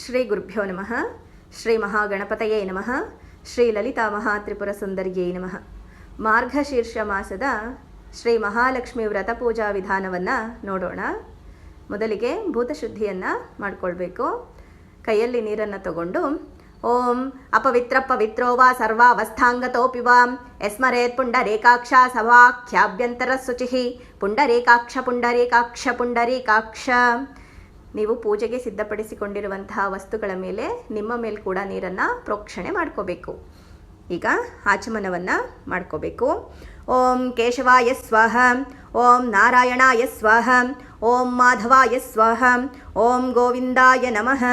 ಶ್ರೀ ಗುರುಭ್ಯೋ ನಮಃ ಶ್ರೀ ಮಹಾಗಣಪತಯೇ ನಮಃ ಶ್ರೀ ಲಲಿತಾ ಮಹಾತ್ರಿಪುರ ಸುಂದರಿಯೇ ನಮಃ ಮಾರ್ಗಶೀರ್ಷ ಮಾಸದ ಶ್ರೀ ಮಹಾಲಕ್ಷ್ಮಿ ವ್ರತ ಪೂಜಾ ವಿಧಾನವನ್ನು ನೋಡೋಣ. ಮೊದಲಿಗೆ ಭೂತಶುದ್ಧಿಯನ್ನು ಮಾಡಿಕೊಳ್ಬೇಕು. ಕೈಯಲ್ಲಿ ನೀರನ್ನು ತಗೊಂಡು, ಓಂ ಅಪವಿತ್ರ ಪವಿತ್ರೋ ವಾ ಸರ್ವಾವಸ್ಥಾಂಗತೋಪಿ ವಾ ಯಸ್ಮರೇತ್ ಪುಂಡರೇಕಾಕ್ಷ ಸವಾಖ್ಯಾಭ್ಯಂತರ ಶುಚಿ. ಪುಂಡರೇಕಾಕ್ಷ ಪುಂಡರೇಕಾಕ್ಷ ಪುಂಡರೀಕಾಕ್ಷ. ನೀವು ಪೂಜೆಗೆ ಸಿದ್ಧಪಡಿಸಿಕೊಂಡಿರುವಂತಹ ವಸ್ತುಗಳ ಮೇಲೆ ನಿಮ್ಮ ಮೇಲೆ ಕೂಡ ನೀರನ್ನು ಪ್ರೋಕ್ಷಣೆ ಮಾಡ್ಕೋಬೇಕು. ಈಗ ಆಚಮನವನ್ನು ಮಾಡ್ಕೋಬೇಕು. ಓಂ ಕೇಶವಾಯ ಸ್ವಹ, ಓಂ ನಾರಾಯಣಾಯ ಸ್ವಹ, ಓಂ ಮಾಧವಾಯ ಸ್ವಹ, ಓಂ ಗೋವಿಂದಾಯ ನಮಃ.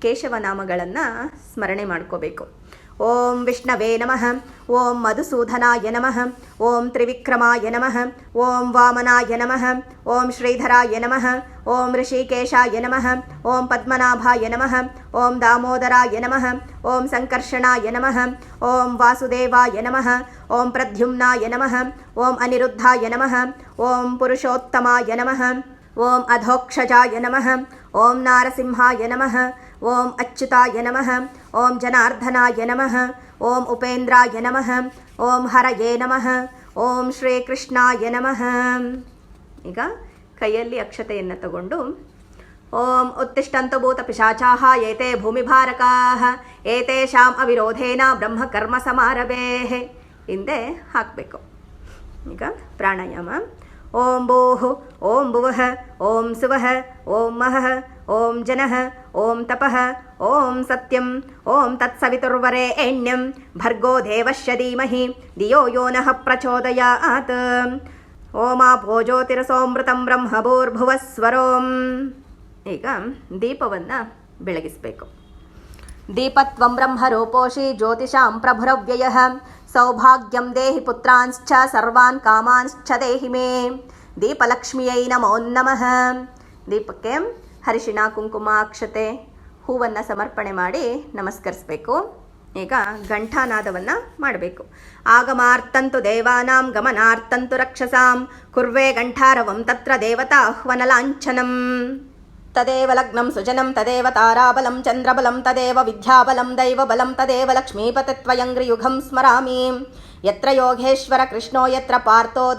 ಕೇಶವನಾಮಗಳನ್ನು ಸ್ಮರಣೆ ಮಾಡ್ಕೋಬೇಕು. ಓಂ ವಿಷ್ಣವೇ ನಮಃ, ಓಂ ಮಧುಸೂಧನಾಯ ನಮಃ, ಓಂ ತ್ರಿವಿಕ್ರಮಾಯ ನಮಃ, ಓಂ ವಾಮನಾಯ ನಮಃ, ಓಂ ಶ್ರೀಧರಾಯ ನಮಃ ಓಂ ಋಷಿಕೇಶಾಯ ನಮಃ ಓಂ ಪದ್ಮನಾಭಾಯ ನಮಃ ಓಂ ದಾಮೋದರಾಯ ನಮಃ ಓಂ ಸಂಕರ್ಷಣಾಯ ನಮಃ ಓಂ ವಾಸುದೇವಾಯ ನಮಃ ಓಂ ಪ್ರದ್ಯುಮ್ನಾಯ ನಮಃ ಓಂ ಅನಿರುದ್ಧಾಯ ನಮಃ ಓಂ ಪುರುಷೋತ್ತಮಾಯ ನಮಃ ಓಂ ಅಧೋಕ್ಷಜಾಯ ನಮಃ ಓಂ ನಾರಸಿಂಹಾಯ ನಮಃ ಓಂ ಅಚ್ಯುತಾಯ ನಮಃ ಓಂ ಜನಾರ್ದನಾಯ ನಮಃ ಓಂ ಉಪೇಂದ್ರಾಯ ನಮಃ ಓಂ ಹರಯೇ ನಮಃ ಓಂ ಶ್ರೀಕೃಷ್ಣಾಯ ನಮಃ ಈಗ ಕೈಯಲ್ಲಿ ಅಕ್ಷತೆಯನ್ನು ತಗೊಂಡು, ಓಂ ಉತ್ತಿಷ್ಟಂತು ಭೂತ ಪಿಶಾಚಾಹ ಏತೆ ಭೂಮಿಭಾರಕಾಹ ಏತೇಷಾಂ ಅವಿರೋಧೇನ ಬ್ರಹ್ಮಕರ್ಮ ಸಮಾರಭೇ ಹಿಂದೆ ಹಾಕಬೇಕು. ಈಗ ಪ್ರಾಣಾಯಾಮ. ಓಂ ಭೂಃ ಓಂ ಭುವಃ, ಓಂ ಸುವಃ, ಓಂ ಮಹಃ, ಓಂ ಜನಃ, ಓಂ ತಪಃ, ಓಂ ಸತ್ಯಂ, ಓಂ ತತ್ಸವಿತುರ್ವರೆ ಎಣ್ಯಂ, ಭರ್ಗೋ ದೇವಶ್ಯ ಧೀಮಹಿ, ಧಿಯೋ ಯೋ ನಃ ಪ್ರಚೋದಯಾತ್. ಓಮಾಪೋ ಬ್ರಹ್ಮಭೂರ್ಭುವ ಸ್ವರೋಂ ಈಗ ದೀಪವನ್ನು ಬೆಳಗಿಸಬೇಕು. ದೀಪತ್ವಂ ಬ್ರಹ್ಮರೂಪೋಷಿ ಜ್ಯೋತಿಷಾಂ ಪ್ರಭುರವ್ಯಯ. ಸೌಭಾಗ್ಯಂ ದೇಹಿ ಪುತ್ರಾಂಶ್ಚ ಸರ್ವಾನ್ ಕಾಮಾಂಶ್ಚ ದೇಹಿ ಮೇ. ದೀಪಲಕ್ಷ್ಮಿಯೈ ನಮೋ ನಮಃ. ದೀಪಕ್ಕೆ ಹರಿಶಿಣ ಕುಂಕುಮ ಅಕ್ಷತೆ ಹೂವನ್ನು ಸಮರ್ಪಣೆ ಮಾಡಿ ನಮಸ್ಕರಿಸಬೇಕು. ಈಗ ಘಂಟಾನಾದವನ್ನು ಮಾಡಬೇಕು. ಆಗಮಾರ್ತಂತು ದೇವಾನಾಂ ಗಮನಾರ್ತಂತು ರಕ್ಷಸಾಂ. ಕುರ್ವೇ ಘಂಟಾರವಂ ತತ್ರ ದೇವತಾ ಆಹ್ವನ ಲಾಂಛನಂ. ತದೇವ ಲಗ್ನಂ ಸುಜನಂ, ತದೇವ ತಾರಾಬಲಂ, ಚಂದ್ರಬಲಂ, ತದೇವ ವಿದ್ಯಾಬಲಂ, ದೈವಬಲಂ, ತದೇವ ಲಕ್ಷ್ಮೀಪತಿತ್ವಯಂಗ್ರಿಯುಗಂ ಸ್ಮರಾಮಿ. ಯತ್ರ ಯೋಗೇಶ್ವರ ಕೃಷ್ಣೋ, ಯತ್ರ ಪಾರ್ಥೋ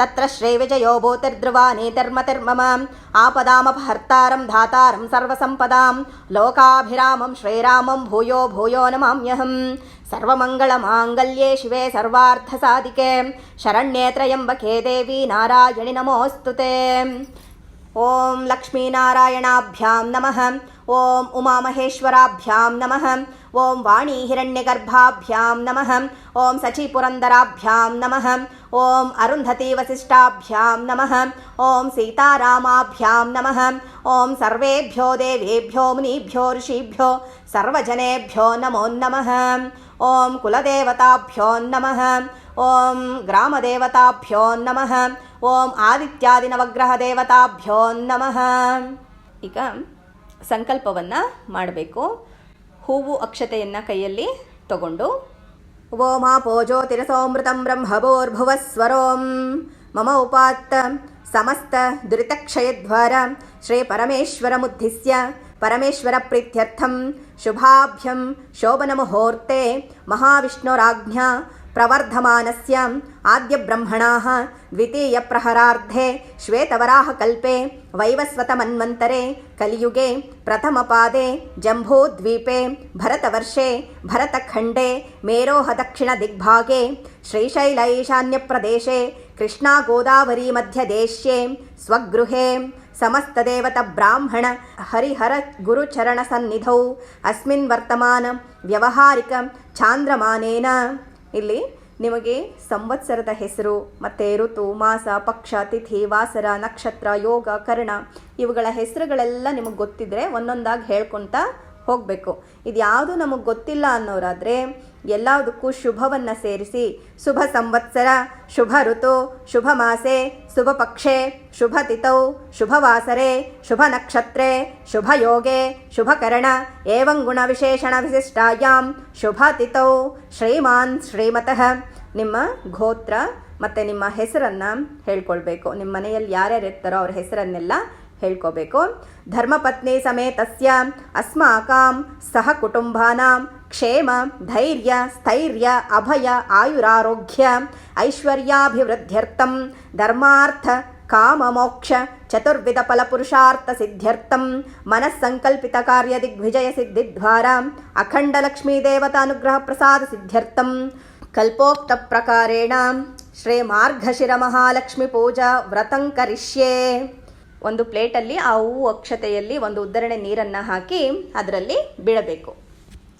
తత్ర శ్రేవిజయో భూతిర్ధ్రువా నీతిర్మతిర్మమాం ఆపదామపహర్తారం ధాతారం సర్వసంపదాం. లోకాభిరామం శ్రీరామం భూయో భూయో నమామ్యహం. సర్వమంగళమాంగళ్యే శివే సర్వార్థసాధికే. శరణ్యేత్రయంబకే దేవి నారాయణి నమోऽस्तु ते ॐ लक्ष्मीनारायणाभ्यां नमः ॐ उमामहेश्वराभ्यां नमः ॐ वाणीहिरण्यगर्भाभ्यां नमः ॐ सचीपुरन्दराभ्यां नमः ಓಂ ಅರುಂಧತಿ ವಸಿಷ್ಠಾಭ್ಯಾಂ ನಮಃ. ಓಂ ಸೀತಾರಾಮಾಭ್ಯಾಂ ನಮಃ. ಓಂ ಸರ್ವೇಭ್ಯೋ ದೇವೇಭ್ಯೋ ಮುನಿಭ್ಯೋ ಋಷಿಭ್ಯೋ ಸರ್ವಜನೇಭ್ಯೋ ನಮೋ ನಮಃ. ಓಂ ಕುಲದೇವತಾಭ್ಯೋ ನಮಃ. ಓಂ ಗ್ರಾಮದೇವತಾಭ್ಯೋ ನಮಃ. ಓಂ ಆದಿತ್ಯಾದಿ ನವಗ್ರಹ ದೇವತಾಭ್ಯೋ ನಮಃ. ಈಗ ಸಂಕಲ್ಪವನ್ನು ಮಾಡಬೇಕು. ಹೂವು ಅಕ್ಷತೆಯನ್ನು ಕೈಯಲ್ಲಿ ತಗೊಂಡು वोमापो ज्योतिरसोऽमृतं ब्रह्मभोर्भुवस्वरों मम उपात्त समस्तदुरितक्षयद्वारा श्रीपरमेश्वरमुद्धिस्य परमेश्वरप्रीत्यर्थं शुभाभ्यं शोभनमुहूर्ते महाविष्णोराज्ञा प्रवर्धमानस्य आद्यब्रह्मणाः द्वितीयप्रहरार्धे श्वेतवराहकल्पे वैवस्वतमन्वन्तरे कलियुगे प्रथमपादे जम्बोद्वीपे भरतवर्षे भरतखण्डे मेरोः दक्षिणदिग्भागे श्रीशैलैशान्यप्रदेशे कृष्णागोदावरीमध्यदेश्ये स्वगृहे समस्तदेवतब्राह्मण हरिहरगुरुचरणसन्निधौ अस्मिन् वर्तमान व्यवहारिक ಇಲ್ಲಿ ನಿಮಗೆ ಸಂವತ್ಸರದ ಹೆಸರು, ಮತ್ತು ಋತು, ಮಾಸ, ಪಕ್ಷ, ತಿಥಿ, ವಾಸರ, ನಕ್ಷತ್ರ, ಯೋಗ, ಕರ್ಣ, ಇವುಗಳ ಹೆಸರುಗಳೆಲ್ಲ ನಿಮಗೆ ಗೊತ್ತಿದ್ರೆ ಒಂದೊಂದಾಗಿ ಹೇಳ್ಕೊತಾ ಹೋಗಬೇಕು. ಇದು ಯಾವುದು ನಮಗೆ ಗೊತ್ತಿಲ್ಲ ಅನ್ನೋರಾದರೆ ಎಲ್ಲದಕ್ಕೂ ಶುಭವನ್ನು ಸೇರಿಸಿ ಶುಭ ಸಂವತ್ಸರ, ಶುಭ ಋತು, ಶುಭ ಮಾಸೆ, ಶುಭ ಪಕ್ಷೆ, ಶುಭ ತಿಥೌ, ಶುಭ ವಾಸರೆ, ಶುಭ ನಕ್ಷತ್ರೇ, ಶುಭ ಯೋಗೆ, ಶುಭ ಕರಣ, ಏವಂ ಗುಣ ವಿಶೇಷಣ ವಿಶಿಷ್ಟಾಯಾಂ, ಶುಭ ತಿಥೌ, ಶ್ರೀಮಾನ್ ಶ್ರೀಮತಃ. ನಿಮ್ಮ ಗೋತ್ರ ಮತ್ತು ನಿಮ್ಮ ಹೆಸರನ್ನು ಹೇಳ್ಕೊಳ್ಬೇಕು. ನಿಮ್ಮ ಮನೆಯಲ್ಲಿ ಯಾರ್ಯಾರು ಇರ್ತಾರೋ ಅವ್ರ ಹೆಸರನ್ನೆಲ್ಲ ಹೇಳ್ಕೋಬೇಕು ಧರ್ಮಪತ್ನಿ ಸಮೇತಸ್ಯ ಅಸ್ಮಾಕಂ ಸಹ ಕುಟುಂಬಾನಾಂ ಕ್ಷೇಮ ಧೈರ್ಯ ಸ್ಥೈರ್ಯ ಅಭಯ ಆಯುರಾರೋಗ್ಯ ಐಶ್ವರ್ಯಾಭಿವೃದ್ಧ್ಯರ್ಥಂ ಧರ್ಮಾರ್ಥ ಕಾಮಮೋಕ್ಷ ಚತುರ್ವಿಧ ಫಲಪುರುಷಾರ್ಥ ಸಿದ್ಧ್ಯರ್ಥಂ ಮನಸ್ಸಂಕಲ್ಪಿತ ಕಾರ್ಯ ದಿಗ್ವಿಜಯ ಸಿದ್ಧಿದ್ವಾರ ಅಖಂಡ ಲಕ್ಷ್ಮೀ ದೇವತಾ ಅನುಗ್ರಹ ಪ್ರಸಾದ ಸಿದ್ಧ್ಯರ್ಥಂ ಕಲ್ಪೋಕ್ತ ಪ್ರಕಾರೇಣ ಶ್ರೀ ಮಾರ್ಗಶಿರ ಮಹಾಲಕ್ಷ್ಮಿ ಪೂಜಾ ವ್ರತಂ ಕರಿಷ್ಯೆ ಒಂದು ಪ್ಲೇಟಲ್ಲಿ ಆ ಹೂವು ಅಕ್ಷತೆಯಲ್ಲಿ ಒಂದು ಉದ್ದರಣೆ ನೀರನ್ನು ಹಾಕಿ ಅದರಲ್ಲಿ ಬಿಡಬೇಕು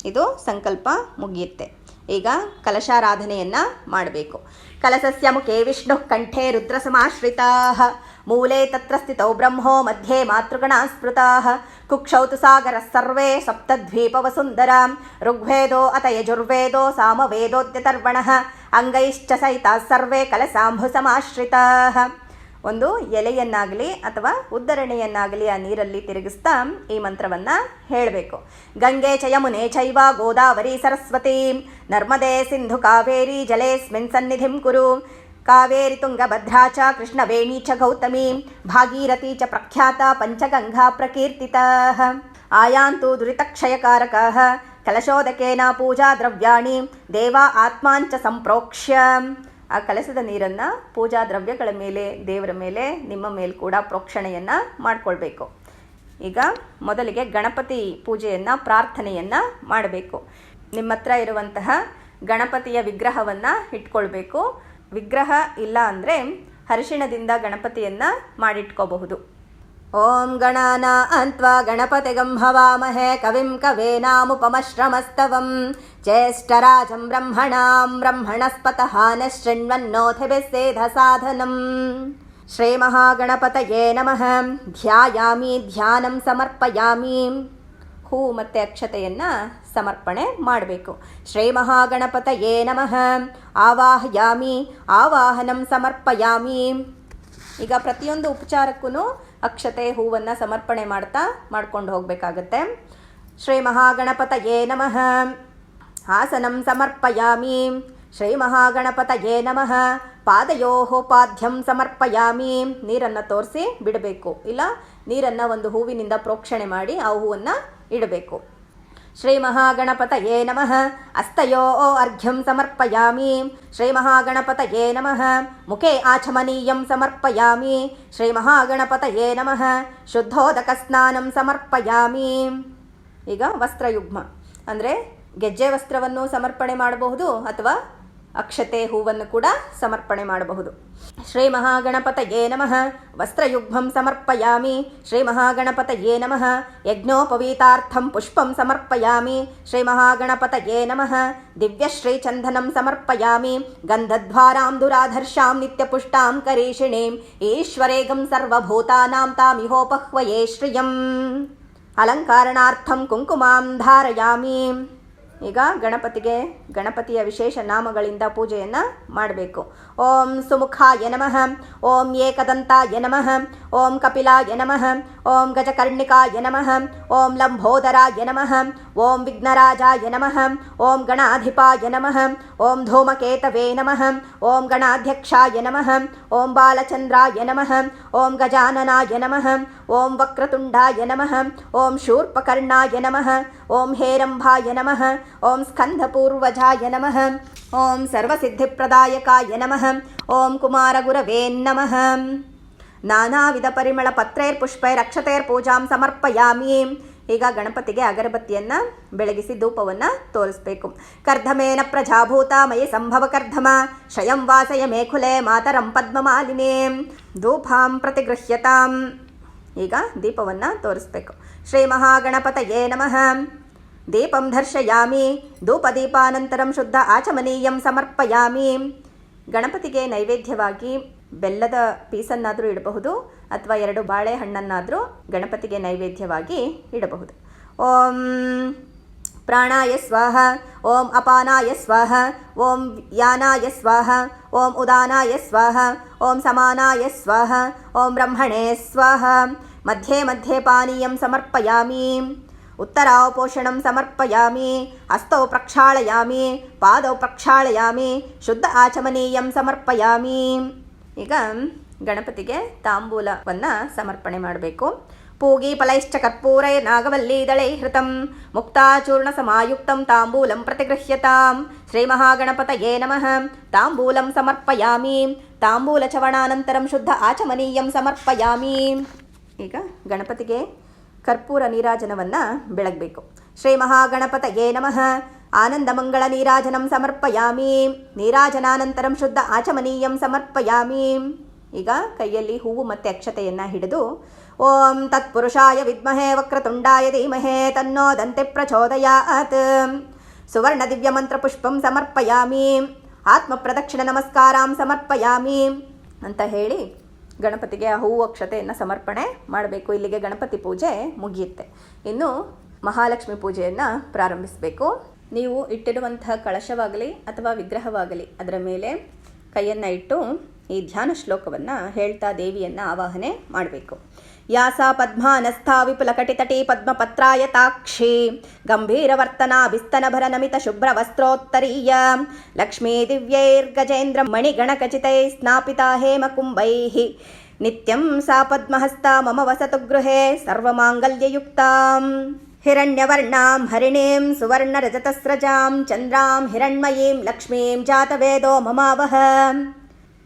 ಇದು ಸಂಕಲ್ಪ ಮುಗಿಯುತ್ತೆ. ಈಗ ಕಲಶಾರಾಧನೆಯನ್ನ ಮಾಡಬೇಕು. ಕಲಸಸ್ಯ ಮುಖೇ ವಿಷ್ಣು ಕಂಠೆ ರುದ್ರ ಸಮಾಶ್ರಿತಾ ಮೂಲೆ ತತ್ರ ಸ್ಥಿತೌ ಬ್ರಹ್ಮೋ ಮಧ್ಯೆ ಮಾತೃಗಣ ಸ್ಮೃತಾ ಕುಕ್ಷೌ ತು ಸಾಗರ ಸರ್ವೇ ಸಪ್ತದ್ವೀಪವಸುಂದರ ಋಗ್ವೇದೋ ಅತ ಯಜುರ್ವೇದೋ ಸಾಮವೇದೋದ್ಯತರ್ವಣ. ಅಂಗೈಶ್ಚ ಸಹಿತ ಸರ್ವೇ ಕಲಸಾಂಭು ಸಮಾಶ್ರಿತಾ ಒಂದು ಎಲೆಯನ್ನಾಗಲಿ ಅಥವಾ ಉದ್ದರಣೆಯನ್ನಾಗಲಿ ಆ ನೀರಲ್ಲಿ ತಿರುಗಿಸ್ತಾ ಈ ಮಂತ್ರವನ್ನ ಹೇಳಬೇಕು. ಗಂಗೆ ಚ ಯಮುನೆ ಚೈವ ಗೋದಾವರಿ ಸರಸ್ವತಿ, ನರ್ಮದೆ ಸಿಂಧು ಕಾವೇರಿ ಜಲೇಸ್ಮಿನ್ ಸನ್ನಿಧಿಂ ಕುರು, ಕಾವೇರಿ ತುಂಗಭದ್ರಾ ಚ ಕೃಷ್ಣವೇಣಿ ಚ ಗೌತಮಿ, ಭಾಗೀರಥಿ ಚ ಪ್ರಖ್ಯಾತ ಪಂಚಗಂಗಾ ಪ್ರಕೀರ್ತಿತ. ಆಯಾಂತು ದುರಿತಕ್ಷಯಕಾರಕಃ, ಕಲಶೋದಕೇನ ಪೂಜಾ ದ್ರವ್ಯಾಣಿ ದೇವ ಆತ್ಮಾಂಚ ಸಂಪ್ರೋಕ್ಷ್ಯ. ಆ ಕಲಸದ ನೀರನ್ನು ಪೂಜಾ ದ್ರವ್ಯಗಳ ಮೇಲೆ, ದೇವರ ಮೇಲೆ, ನಿಮ್ಮ ಮೇಲೆ ಕೂಡ ಪ್ರೋಕ್ಷಣೆಯನ್ನು ಮಾಡಿಕೊಳ್ಬೇಕು. ಈಗ ಮೊದಲಿಗೆ ಗಣಪತಿ ಪೂಜೆಯನ್ನು, ಪ್ರಾರ್ಥನೆಯನ್ನು ಮಾಡಬೇಕು. ನಿಮ್ಮ ಹತ್ರ ಇರುವಂತಹ ಗಣಪತಿಯ ವಿಗ್ರಹವನ್ನು ಇಟ್ಕೊಳ್ಬೇಕು. ವಿಗ್ರಹ ಇಲ್ಲ ಅಂದರೆ ಅರಿಶಿಣದಿಂದ ಗಣಪತಿಯನ್ನು ಮಾಡಿಟ್ಕೋಬಹುದು. ಓಂ ಗಣಾನ ಅಂತ್ವಾ ಗಣಪತಿ ಹವಾಮಹೇ, ಕವಿಂ ಕವೇನಾಮುಪಮಶ್ರಮಸ್ತವಂ ಜ್ಯೇಷ್ಠರಾಜಂ ಬ್ರಹ್ಮಣಾಂ ಬ್ರಹ್ಮಣಸ್ಪತಃ ನ ಸಾಧನಂ ಶ್ರೀ ಮಹಾಗಣಪತಯೇ ನಮಃ. ಧ್ಯಾಯಾಮಿ, ಧ್ಯಾನಂ ಸಮರ್ಪಯಾಮಿ. ಹೂ ಮತ್ತು ಅಕ್ಷತೆಯನ್ನು ಸಮರ್ಪಣೆ ಮಾಡಬೇಕು. ಶ್ರೀ ಮಹಾಗಣಪತಯೇ ನಮಃ. ಆವಾಹಯಾಮಿ, ಆವಾಹನಂ ಸಮರ್ಪಯಾಮಿ. ಈಗ ಪ್ರತಿಯೊಂದು ಉಪಚಾರಕ್ಕೂ ಅಕ್ಷತೆ ಹೂವನ್ನು ಸಮರ್ಪಣೆ ಮಾಡ್ತಾ ಮಾಡ್ಕೊಂಡು ಹೋಗಬೇಕಾಗತ್ತೆ. ಶ್ರೀ ಮಹಾಗಣಪತಯೇ ನಮಃ. ಹಾಸನಂ ಸಮರ್ಪಯಾಮಿ. ಶ್ರೀ ಮಹಾಗಣಪತಯೇ ನಮಃ. ಪಾದಯೋ ಪಾದ್ಯಂ ಸಮರ್ಪಯಾಮಿ. ನೀರನ್ನು ತೋರಿಸಿ ಬಿಡಬೇಕು. ಇಲ್ಲ, ನೀರನ್ನು ಒಂದು ಹೂವಿನಿಂದ ಪ್ರೋಕ್ಷಣೆ ಮಾಡಿ ಆ ಹೂವನ್ನು ಇಡಬೇಕು. ಶ್ರೀ ಮಹಾಗಣಪತಯೇ ನಮಃ ಅಸ್ತಯೋ ಅರ್ಘ್ಯಂ ಸಮರ್ಪಯಾಮಿ ಶ್ರೀ ಮಹಾಗಣಪತಯೇ ನಮಃ ಮುಖೇ ಆಚಮನೀಯಂ ಸಮರ್ಪಯಾಮಿ ಶ್ರೀ ಮಹಾಗಣಪತಯೇ ನಮಃ ಶುದ್ಧೋದಕ ಸ್ನಾನಂ ಸಮರ್ಪಯಾಮಿ ಈಗ ವಸ್ತ್ರಯುಗ್ಮ. ಅಂದರೆ ಗೆಜ್ಜೆ ವಸ್ತ್ರವನ್ನು ಸಮರ್ಪಣೆ ಮಾಡಬಹುದು ಅಥವಾ ಅಕ್ಷತೆ ಹೂವನ್ನು ಕೂಡ ಸಮರ್ಪಣೆ ಮಾಡಬಹುದು. ಶ್ರೀ ಮಹಾಗಣಪತಯೇ ನಮಃ. ವಸ್ತ್ರಯುಗ್ಮಂ ಸಮರ್ಪಯಾಮಿ. ಶ್ರೀ ಮಹಾಗಣಪತಯೇ ನಮಃ. ಯಜ್ಞೋಪವೀತಾರ್ಥಂ ಪುಷ್ಪಂ ಸಮರ್ಪಯಾಮಿ. ಶ್ರೀ ಮಹಾಗಣಪತಯೇ ನಮಃ. ದಿವ್ಯಶ್ರೀಚಂದನಂ ಸಮರ್ಪಯಾಮಿ. ಗಂಧದ್ವಾರಾಂ ದುರಾಧರ್ಷಾಂ ನಿತ್ಯಪುಷ್ಟಾಂ ಕರೀಷಿಣೀಂ. ಈಶ್ವರೇಗಂ ಸರ್ವಭೂತಾನಾಂ ತಾಮಿಹೋಪಹ್ವಯೇ ಶ್ರಿಯಂ. ಅಲಂಕಾರಣಾರ್ಥಂ ಕುಂಕುಮಾಂ ಧಾರಯಾಮಿ. ಈಗ ಗಣಪತಿಗೆ ಗಣಪತಿಯ ವಿಶೇಷ ನಾಮಗಳಿಂದ ಪೂಜೆಯನ್ನು ಮಾಡಬೇಕು. ஓம் சுமுகாய நம ஓம் ஏகதந்தாய நம ஓம் கபிலாய நம ஓம் கஜகர்ணிகாய நம ஓம் லம்போதராய நம ஓம் விக்னராஜாய நம ஓம் கணாதிபாய நம ஓம் தூமகேதவே நம ஓம் கணாध्यक्षाय நம ஓம் பாலச்சந்திராய நம ஓம் கஜானனாய நம ஓம் வக்ரதுண்டாய நம ஓம் शूर्पकर्णाय नमः ॐ हेरम्भाय नमः ॐ स्कन्धपूर्वजाय नमः ಓಂ ಸರ್ವಸಿದ್ಧಿಪ್ರದಾಯಕಾಯ ನಮಃ. ಓಂ ಕುಮಾರಗುರವೇ ನಮಃ. ನಾನಾವಿಧ ಪರಿಮಳ ಪತ್ರೈರ್ಪುಷ್ಪೈರಕ್ಷತೈರ್ ಪೂಜಾಂ ಸಮರ್ಪಯಾಮಿ. ಈಗ ಗಣಪತಿಗೆ ಅಗರಬತ್ತಿಯನ್ನು ಬೆಳಗಿಸಿ ಧೂಪವನ್ನು ತೋರಿಸ್ಬೇಕು. ಕರ್ಧಮೇನ ಪ್ರಜಾಭೂತ ಮಯಿ ಸಂಭವ ಕರ್ಧಮ. ಶಯಂ ವಾಸಯ ಮೇಖುಲೆ ಮಾತರಂ ಪದ್ಮಮಾಲಿನೇ. ಧೂಪಾಂ ಪ್ರತಿಗೃಹ್ಯತಾಂ. ಈಗ ದೀಪವನ್ನು ತೋರಿಸ್ಬೇಕು. ಶ್ರೀ ಮಹಾಗಣಪತಯೇ ನಮಃ. ದೀಪಂ ದರ್ಶಯಾಮಿ, ಧೂಪದೀಪಾನಂತರಂ ಶುದ್ಧ ಆಚಮನೀಯಂ ಸಮರ್ಪಯಾಮಿ. ಗಣಪತಿಗೆ ನೈವೇದ್ಯವಾಗಿ ಬೆಲ್ಲದ ಪೀಸನ್ನಾದರೂ ಇಡಬಹುದು, ಅಥವಾ ಎರಡು ಬಾಳೆಹಣ್ಣನ್ನಾದರೂ ಗಣಪತಿಗೆ ನೈವೇದ್ಯವಾಗಿ ಇಡಬಹುದು. ಓಂ ಪ್ರಾಣಾಯ ಸ್ವಾಹ, ಓಂ ಅಪಾನಾಯ ಸ್ವಾಹ, ಓಂ ಯಾನಾಯ ಸ್ವಾಹ, ಓಂ ಉದಾನಾಯ ಸ್ವಾಹ, ಓಂ ಸಮಾನಾಯ ಸ್ವಾಹ, ಓಂ ಬ್ರಹ್ಮಣೇ ಸ್ವಾಹ. ಮಧ್ಯೆ ಮಧ್ಯೆ ಪಾನೀಯಂ ಸಮರ್ಪಯಾಮಿ. ಉತ್ತರಾವಪೋಷಣಂ ಸಮರ್ಪಯಾಮಿ ಹಸ್ತೌ ಪ್ರಕ್ಷಾಳಯಾಮಿ ಪಾದೌ ಪ್ರಕ್ಷಾಳಯಾಮಿ ಶುದ್ಧ ಆಚಮನೀಯಂ ಸಮರ್ಪಯಾಮಿ ಈಗ ಗಣಪತಿಗೆ ತಾಂಬೂಲವನ್ನು ಸಮರ್ಪಣೆ ಮಾಡಬೇಕು. ಪೂಗಿ ಫಲೈಶ್ಚ ಕರ್ಪೂರೈ ನಾಗವಲ್ಲೀದಳೈ ಹೃತಂ, ಮುಕ್ತಾಚೂರ್ಣ ಸಮಾಯುಕ್ತಂ ತಾಂಬೂಲಂ ಪ್ರತಿಗೃಹ್ಯತಾಂ. ಶ್ರೀ ಮಹಾಗಣಪತಯೇ ನಮಃ. ತಾಂಬೂಲಂ ಸಮರ್ಪಯಾಮಿ ತಾಂಬೂಲ ಚವಣಾನಂತರಂ ಶುದ್ಧ ಆಚಮನೀಯಂ ಸಮರ್ಪಯಾಮಿ. ಈಗ ಗಣಪತಿಗೆ ಕರ್ಪೂರ ನೀರಾಜನವನ್ನು ಬೆಳಗಬೇಕು. ಶ್ರೀ ಮಹಾಗಣಪತಯೇ ನಮಃ. ಆನಂದಮಂಗಳ ನೀರಾಜನಂ ಸಮರ್ಪಯಾಮಿ. ನೀರಾಜನಾನಂತರಂ ಶುದ್ಧ ಆಚಮನೀಯಂ ಸಮರ್ಪಯಾಮಿ. ಈಗ ಕೈಯಲ್ಲಿ ಹೂವು ಮತ್ತೆ ಅಕ್ಷತೆಯನ್ನು ಹಿಡಿದು, ಓಂ ತತ್ಪುರುಷಾಯ ವಿದ್ಮಹೇ ವಕ್ರತುಂಡಾಯ ಧೀಮಹೇ ತನ್ನೋ ದಂತೆ ಪ್ರಚೋದಯಾತ್. ಸುವರ್ಣ ದಿವ್ಯ ಮಂತ್ರ ಪುಷ್ಪಂ ಸಮರ್ಪಯಾಮಿ. ಆತ್ಮ ಪ್ರದಕ್ಷಿಣ ನಮಸ್ಕಾರಾಂ ಸಮರ್ಪಯಾಮಿ ಅಂತ ಹೇಳಿ ಗಣಪತಿಗೆ ಹೂವು ಅಕ್ಷತೆಯನ್ನು ಸಮರ್ಪಣೆ ಮಾಡಬೇಕು. ಇಲ್ಲಿಗೆ ಗಣಪತಿ ಪೂಜೆ ಮುಗಿಯುತ್ತೆ. ಇನ್ನು ಮಹಾಲಕ್ಷ್ಮಿ ಪೂಜೆಯನ್ನು ಪ್ರಾರಂಭಿಸಬೇಕು. ನೀವು ಇಟ್ಟಿರುವಂತಹ ಕಳಶವಾಗಲಿ ಅಥವಾ ವಿಗ್ರಹವಾಗಲಿ, ಅದರ ಮೇಲೆ ಕೈಯನ್ನು ಇಟ್ಟು ಈ ಧ್ಯಾನ ಶ್ಲೋಕವನ್ನು ಹೇಳ್ತಾ ದೇವಿಯನ್ನು ಆವಾಹನೆ ಮಾಡಬೇಕು. యాసా పద్మానస్థా విపులకటితటి పద్మపత్రాయతాక్షి గంభీరవర్తనాభిస్తనభరనమిత శుభ్రవస్త్రోత్తరీయ లక్ష్మీ దివ్యైర్గజేంద్ర మణిగణకచితై స్నాపితా హేమకుంభై నిత్యం సా పద్మహస్తా మమ వసతు గృహే సర్వమాంగల్యయుక్తాం हिरण्यवर्णां हरिणीं सुवर्णरजतस्रजां चन्द्रां हिरण्मयीं लक्ष्मीं जातवेदो ममावह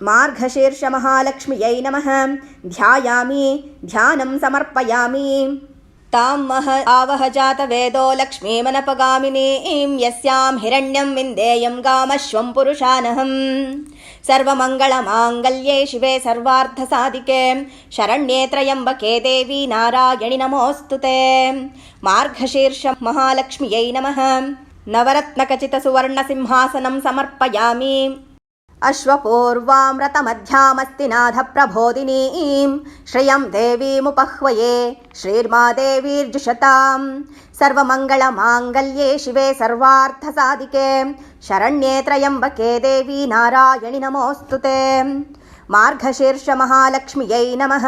మార్గశీర్షమహాలక్ష్మ్यै नमः ध्यायामि ध्यानं समर्पयामि तां मह आवह जातवेदो लक्ष्मीमनपगामिनीं यस्यां हिरण्यं विन्देयं गामश्वं पुरुषानहम् सर्वमङ्गलमाङ्गल्ये शिवे सर्वार्थसाधिके शरण्ये त्र्यम्बके देवी नारायणि नमोऽस्तु ते मार्गशीर्षं महालक्ष्म्यै नमः नवरत्नखचितसुवर्णसिंहासनं समर्पयामि अश्वपूर्वामृतमध्यामस्तिनाथप्रबोधिनीं श्रियं देवीमुपह्वये श्रीर्मादेवीर्जुषतां सर्वमङ्गलमाङ्गल्ये शिवे सर्वार्थसाधिके शरण्ये त्र्यम्बके देवी नारायणि नमोऽस्तु ते मार्गशीर्षमहालक्ष्म्यै नमः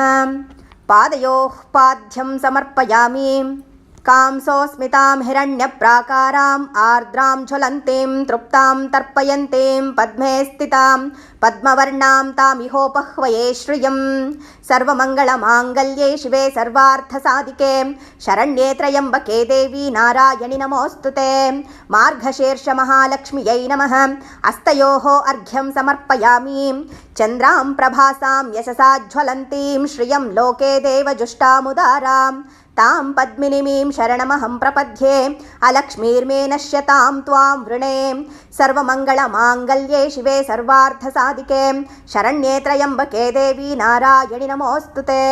पादयोः पाद्यं समर्पयामि कांसोऽस्मितां हिरण्यप्राकाराम् आर्द्रां ज्वलन्तीं तृप्तां तर्पयन्तीं पद्मे स्थितां पद्मवर्णां तामिहोपह्वये श्रियं सर्वमङ्गलमाङ्गल्ये शिवे सर्वार्थसाधिके शरण्ये त्र्यम्बके देवी नारायणि नमोऽस्तु ते मार्गशीर्षमहालक्ष्म्यै नमः अस्तयोः अर्घ्यं समर्पयामि चन्द्रां प्रभासां यशसा ज्वलन्तीं श्रियं लोके देवजुष्टामुदाराम् ತಾಂ ಪದ್ಮಿನಿಮೀಂ ಶರಣಮಹಂ ಪ್ರಪದ್ಯೆ ಅಲಕ್ಷ್ಮೀರ್ಮೇ ನಶ್ಯತಾಂ ತ್ವಾಂ ವೃಣೇ ಸರ್ವಮಂಗಳಮಾಂಗಲ್ಯೇ ಶಿವೆ ಸರ್ವಾರ್ಥಸಾಧಿಕೆ ಶರಣ್ಯೇ ತ್ರಯಂಬಕೆ ದೇವಿ ನಾರಾಯಣಿ ನಮೋಸ್ತುತೆ